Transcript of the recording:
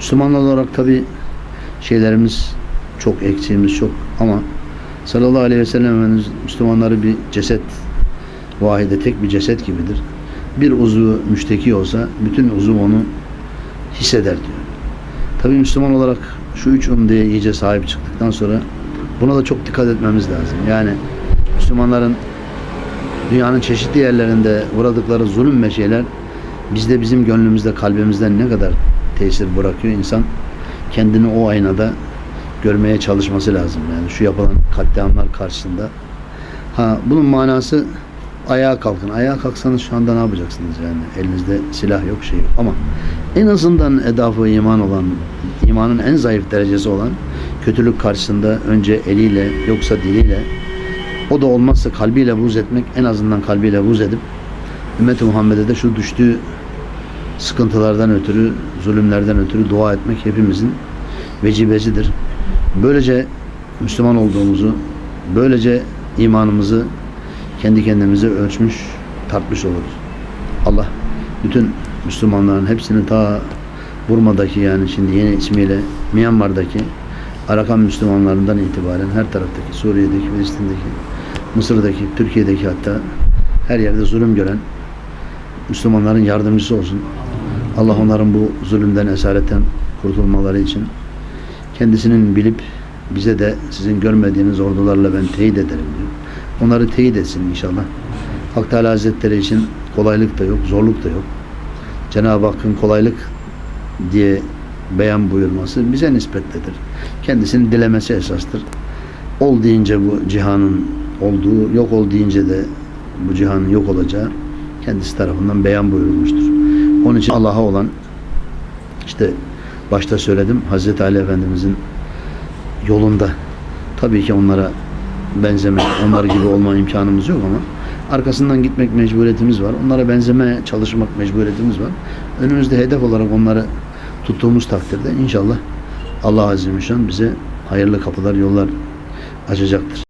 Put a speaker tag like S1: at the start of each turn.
S1: Müslümanlar olarak tabi şeylerimiz çok, eksiğimiz çok ama sallallahu aleyhi ve sellem Efendimiz Müslümanları bir ceset vahide tek bir ceset gibidir. Bir uzvu müşteki olsa bütün uzuv onu hisseder diyor. Tabi Müslüman olarak şu üç umdeye iyice sahip çıktıktan sonra buna da çok dikkat etmemiz lazım. Yani Müslümanların dünyanın çeşitli yerlerinde uğradıkları zulüm ve şeyler bizde bizim gönlümüzde kalbimizde ne kadar tesir bırakıyor. İnsan kendini o aynada görmeye çalışması lazım. Yani şu yapılan katliamlar karşısında. Ha bunun manası ayağa kalkın. Ayağa kalksanız şu anda ne yapacaksınız yani? Elinizde silah yok şey yok. Ama en azından edafı iman olan imanın en zayıf derecesi olan kötülük karşısında önce eliyle yoksa diliyle o da olmazsa kalbiyle buz etmek en azından kalbiyle buz edip ümmeti Muhammed'e de şu düştüğü sıkıntılardan ötürü, zulümlerden ötürü dua etmek hepimizin vecibesidir. Böylece Müslüman olduğumuzu, böylece imanımızı kendi kendimize ölçmüş, tartmış oluruz. Allah bütün Müslümanların hepsini ta Burma'daki yani şimdi yeni ismiyle Myanmar'daki Arakan Müslümanlarından itibaren her taraftaki Suriye'deki, Filistin'deki, Mısır'daki, Türkiye'deki hatta her yerde zulüm gören Müslümanların yardımcısı olsun. Allah onların bu zulümden, esaretten kurtulmaları için kendisinin bilip bize de sizin görmediğiniz ordularla ben teyit ederim diyor. Onları teyit etsin inşallah. Hak Teala Hazretleri için kolaylık da yok, zorluk da yok. Cenab-ı Hakk'ın kolaylık diye beyan buyurması bize nispettedir. Kendisinin dilemesi esastır. Ol deyince bu cihanın olduğu, yok ol deyince de bu cihanın yok olacağı kendisi tarafından beyan buyurulmuştur. Onun için Allah'a olan işte başta söyledim Hazreti Ali Efendimizin yolunda tabii ki onlara benzemek, onlar gibi olma imkanımız yok ama arkasından gitmek mecburiyetimiz var. Onlara benzemeye çalışmak mecburiyetimiz var. Önümüzde hedef olarak onları tuttuğumuz takdirde inşallah Allah Azze bize hayırlı kapılar, yollar açacaktır.